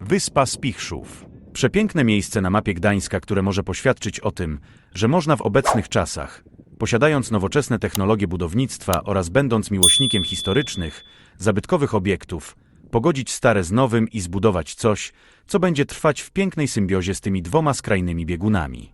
Wyspa Spichrzów. Przepiękne miejsce na mapie Gdańska, które może poświadczyć o tym, że można w obecnych czasach, posiadając nowoczesne technologie budownictwa oraz będąc miłośnikiem historycznych, zabytkowych obiektów, pogodzić stare z nowym i zbudować coś, co będzie trwać w pięknej symbiozie z tymi dwoma skrajnymi biegunami.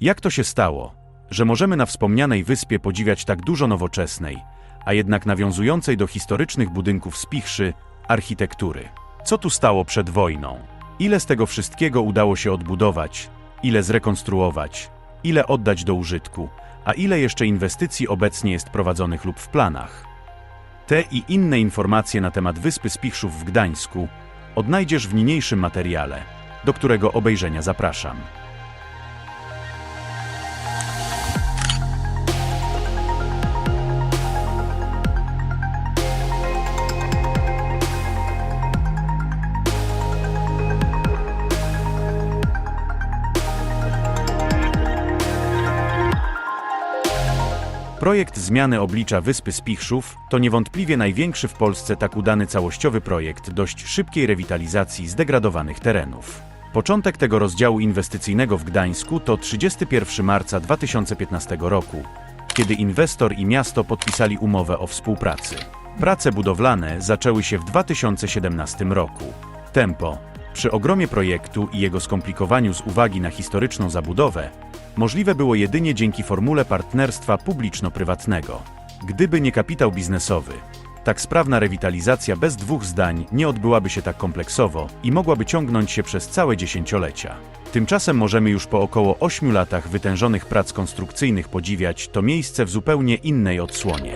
Jak to się stało, że możemy na wspomnianej wyspie podziwiać tak dużo nowoczesnej, a jednak nawiązującej do historycznych budynków Spichrzy, architektury? Co tu stało przed wojną? Ile z tego wszystkiego udało się odbudować? Ile zrekonstruować? Ile oddać do użytku? A ile jeszcze inwestycji obecnie jest prowadzonych lub w planach? Te i inne informacje na temat Wyspy Spichrzów w Gdańsku odnajdziesz w niniejszym materiale, do którego obejrzenia zapraszam. Projekt zmiany oblicza Wyspy Spichrzów to niewątpliwie największy w Polsce tak udany całościowy projekt dość szybkiej rewitalizacji zdegradowanych terenów. Początek tego rozdziału inwestycyjnego w Gdańsku to 31 marca 2015 roku, kiedy inwestor i miasto podpisali umowę o współpracy. Prace budowlane zaczęły się w 2017 roku. Tempo, przy ogromie projektu i jego skomplikowaniu z uwagi na historyczną zabudowę, możliwe było jedynie dzięki formule partnerstwa publiczno-prywatnego. Gdyby nie kapitał biznesowy, tak sprawna rewitalizacja bez dwóch zdań nie odbyłaby się tak kompleksowo i mogłaby ciągnąć się przez całe dziesięciolecia. Tymczasem możemy już po około 8 latach wytężonych prac konstrukcyjnych podziwiać to miejsce w zupełnie innej odsłonie.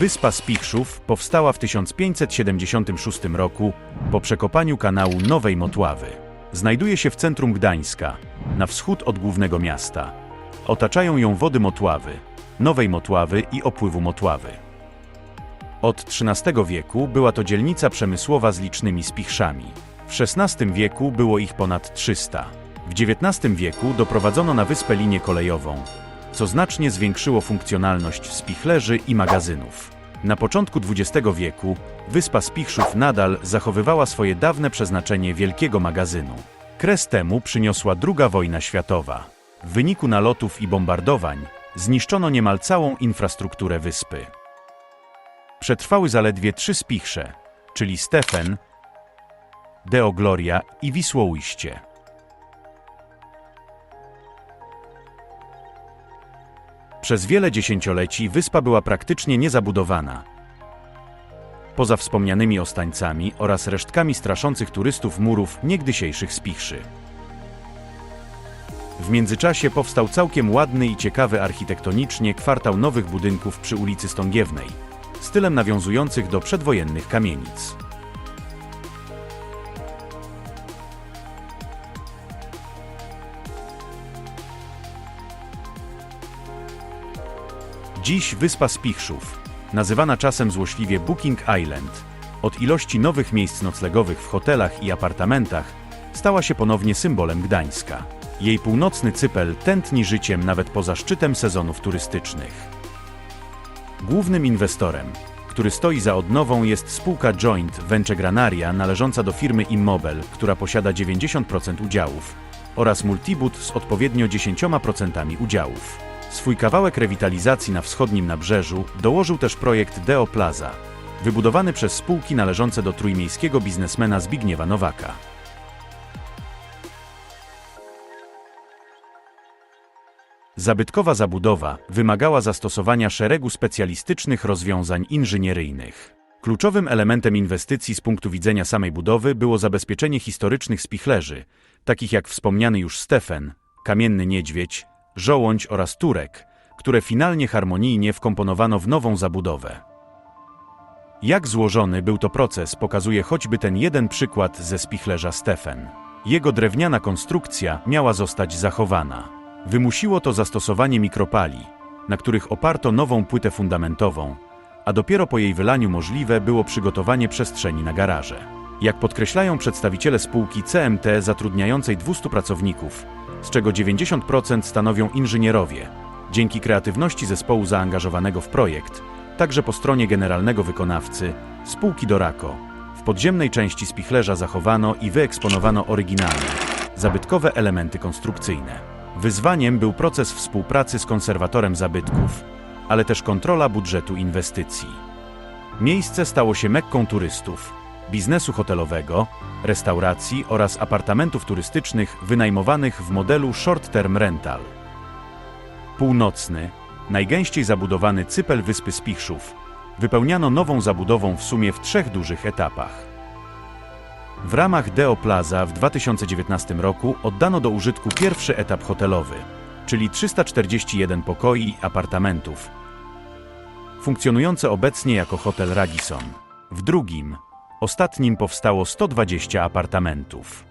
Wyspa Spichrzów powstała w 1576 roku po przekopaniu kanału Nowej Motławy. Znajduje się w centrum Gdańska, na wschód od głównego miasta. Otaczają ją wody Motławy, Nowej Motławy i opływu Motławy. Od XIII wieku była to dzielnica przemysłowa z licznymi spichrzami. W XVI wieku było ich ponad 300. W XIX wieku doprowadzono na wyspę linię kolejową, co znacznie zwiększyło funkcjonalność spichlerzy i magazynów. Na początku XX wieku wyspa Spichrzów nadal zachowywała swoje dawne przeznaczenie wielkiego magazynu. Kres temu przyniosła II wojna światowa. W wyniku nalotów i bombardowań zniszczono niemal całą infrastrukturę wyspy. Przetrwały zaledwie trzy spichrze, czyli Stefen, Deo Gloria i Wisłoujście. Przez wiele dziesięcioleci wyspa była praktycznie niezabudowana. Poza wspomnianymi ostańcami oraz resztkami straszących turystów murów niegdysiejszych spichrzy. W międzyczasie powstał całkiem ładny i ciekawy architektonicznie kwartał nowych budynków przy ulicy Stągiewnej, stylem nawiązujących do przedwojennych kamienic. Dziś wyspa Spichrzów, nazywana czasem złośliwie Booking Island, od ilości nowych miejsc noclegowych w hotelach i apartamentach, stała się ponownie symbolem Gdańska. Jej północny cypel tętni życiem nawet poza szczytem sezonów turystycznych. Głównym inwestorem, który stoi za odnową jest spółka Joint Venture Granaria należąca do firmy Immobel, która posiada 90% udziałów, oraz Multibud z odpowiednio 10% udziałów. Swój kawałek rewitalizacji na wschodnim nabrzeżu dołożył też projekt Deo Plaza, wybudowany przez spółki należące do trójmiejskiego biznesmena Zbigniewa Nowaka. Zabytkowa zabudowa wymagała zastosowania szeregu specjalistycznych rozwiązań inżynieryjnych. Kluczowym elementem inwestycji z punktu widzenia samej budowy było zabezpieczenie historycznych spichlerzy, takich jak wspomniany już Stefen, kamienny niedźwiedź, żołądź oraz turek, które finalnie harmonijnie wkomponowano w nową zabudowę. Jak złożony był to proces, pokazuje choćby ten jeden przykład ze spichlerza Stefen. Jego drewniana konstrukcja miała zostać zachowana. Wymusiło to zastosowanie mikropali, na których oparto nową płytę fundamentową, a dopiero po jej wylaniu możliwe było przygotowanie przestrzeni na garaże. Jak podkreślają przedstawiciele spółki CMT zatrudniającej 200 pracowników, z czego 90% stanowią inżynierowie, dzięki kreatywności zespołu zaangażowanego w projekt, także po stronie generalnego wykonawcy, spółki Dorako, w podziemnej części spichlerza zachowano i wyeksponowano oryginalne, zabytkowe elementy konstrukcyjne. Wyzwaniem był proces współpracy z konserwatorem zabytków, ale też kontrola budżetu inwestycji. Miejsce stało się mekką turystów, biznesu hotelowego, restauracji oraz apartamentów turystycznych wynajmowanych w modelu short term rental. Północny, najgęściej zabudowany cypel wyspy Spichrzów, wypełniano nową zabudową w sumie w trzech dużych etapach. W ramach Deo Plaza w 2019 roku oddano do użytku pierwszy etap hotelowy, czyli 341 pokoi i apartamentów, funkcjonujące obecnie jako hotel Radisson. W drugim, ostatnim powstało 120 apartamentów.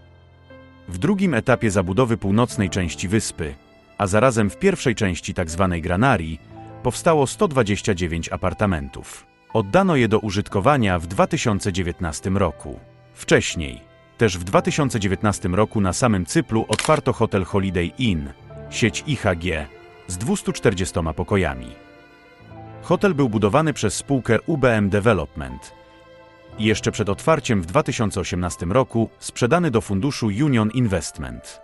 W drugim etapie zabudowy północnej części wyspy, a zarazem w pierwszej części tzw. granarii, powstało 129 apartamentów. Oddano je do użytkowania w 2019 roku. Wcześniej, też w 2019 roku na samym Cyplu otwarto hotel Holiday Inn, sieć IHG, z 240 pokojami. Hotel był budowany przez spółkę UBM Development jeszcze przed otwarciem w 2018 roku sprzedany do funduszu Union Investment.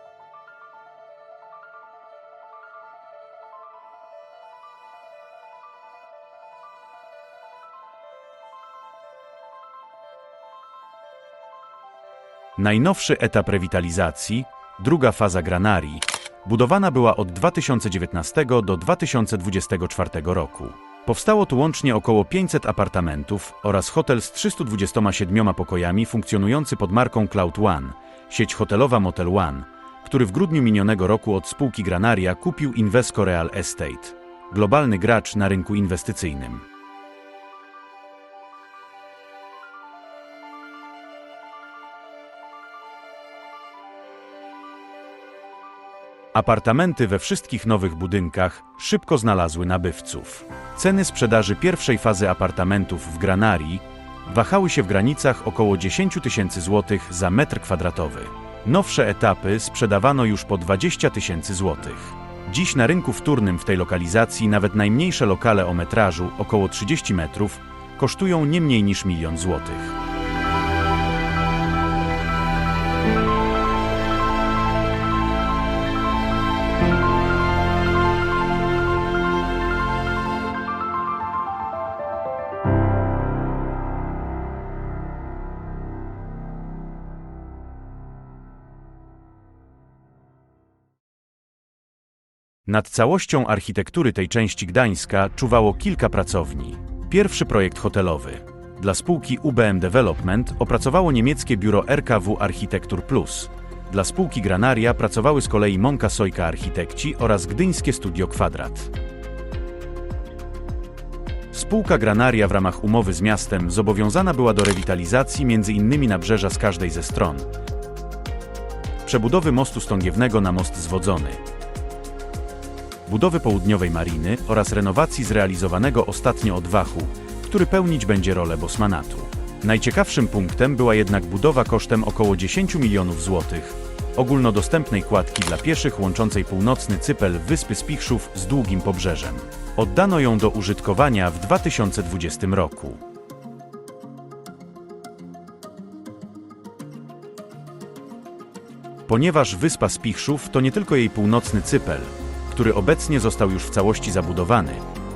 Najnowszy etap rewitalizacji, druga faza granarii, budowana była od 2019 do 2024 roku. Powstało tu łącznie około 500 apartamentów oraz hotel z 327 pokojami funkcjonujący pod marką Cloud One, sieć hotelowa Motel One, który w grudniu minionego roku od spółki Granaria kupił Invesco Real Estate, globalny gracz na rynku inwestycyjnym. Apartamenty we wszystkich nowych budynkach szybko znalazły nabywców. Ceny sprzedaży pierwszej fazy apartamentów w Granarii wahały się w granicach około 10 tysięcy złotych za metr kwadratowy. Nowsze etapy sprzedawano już po 20 tysięcy złotych. Dziś na rynku wtórnym w tej lokalizacji nawet najmniejsze lokale o metrażu około 30 metrów kosztują nie mniej niż milion złotych. Nad całością architektury tej części Gdańska czuwało kilka pracowni. Pierwszy projekt hotelowy. Dla spółki UBM Development opracowało niemieckie biuro RKW Architektur Plus. Dla spółki Granaria pracowały z kolei Monka Sojka Architekci oraz Gdyńskie Studio Kwadrat. Spółka Granaria w ramach umowy z miastem zobowiązana była do rewitalizacji m.in. nabrzeża z każdej ze stron, przebudowy mostu stągiewnego na most zwodzony, budowy południowej mariny oraz renowacji zrealizowanego ostatnio odwachu, który pełnić będzie rolę Bosmanatu. Najciekawszym punktem była jednak budowa kosztem około 10 milionów złotych ogólnodostępnej kładki dla pieszych łączącej północny Cypel Wyspy Spichrzów z długim pobrzeżem. Oddano ją do użytkowania w 2020 roku. Ponieważ Wyspa Spichrzów to nie tylko jej północny Cypel, który obecnie został już w całości zabudowany,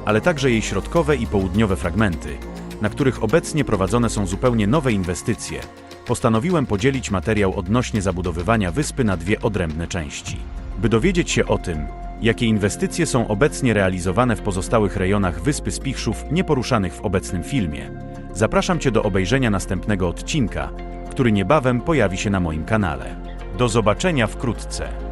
ale także jej środkowe i południowe fragmenty, na których obecnie prowadzone są zupełnie nowe inwestycje, postanowiłem podzielić materiał odnośnie zabudowywania wyspy na dwie odrębne części. By dowiedzieć się o tym, jakie inwestycje są obecnie realizowane w pozostałych rejonach Wyspy Spichrzów nieporuszanych w obecnym filmie, zapraszam Cię do obejrzenia następnego odcinka, który niebawem pojawi się na moim kanale. Do zobaczenia wkrótce.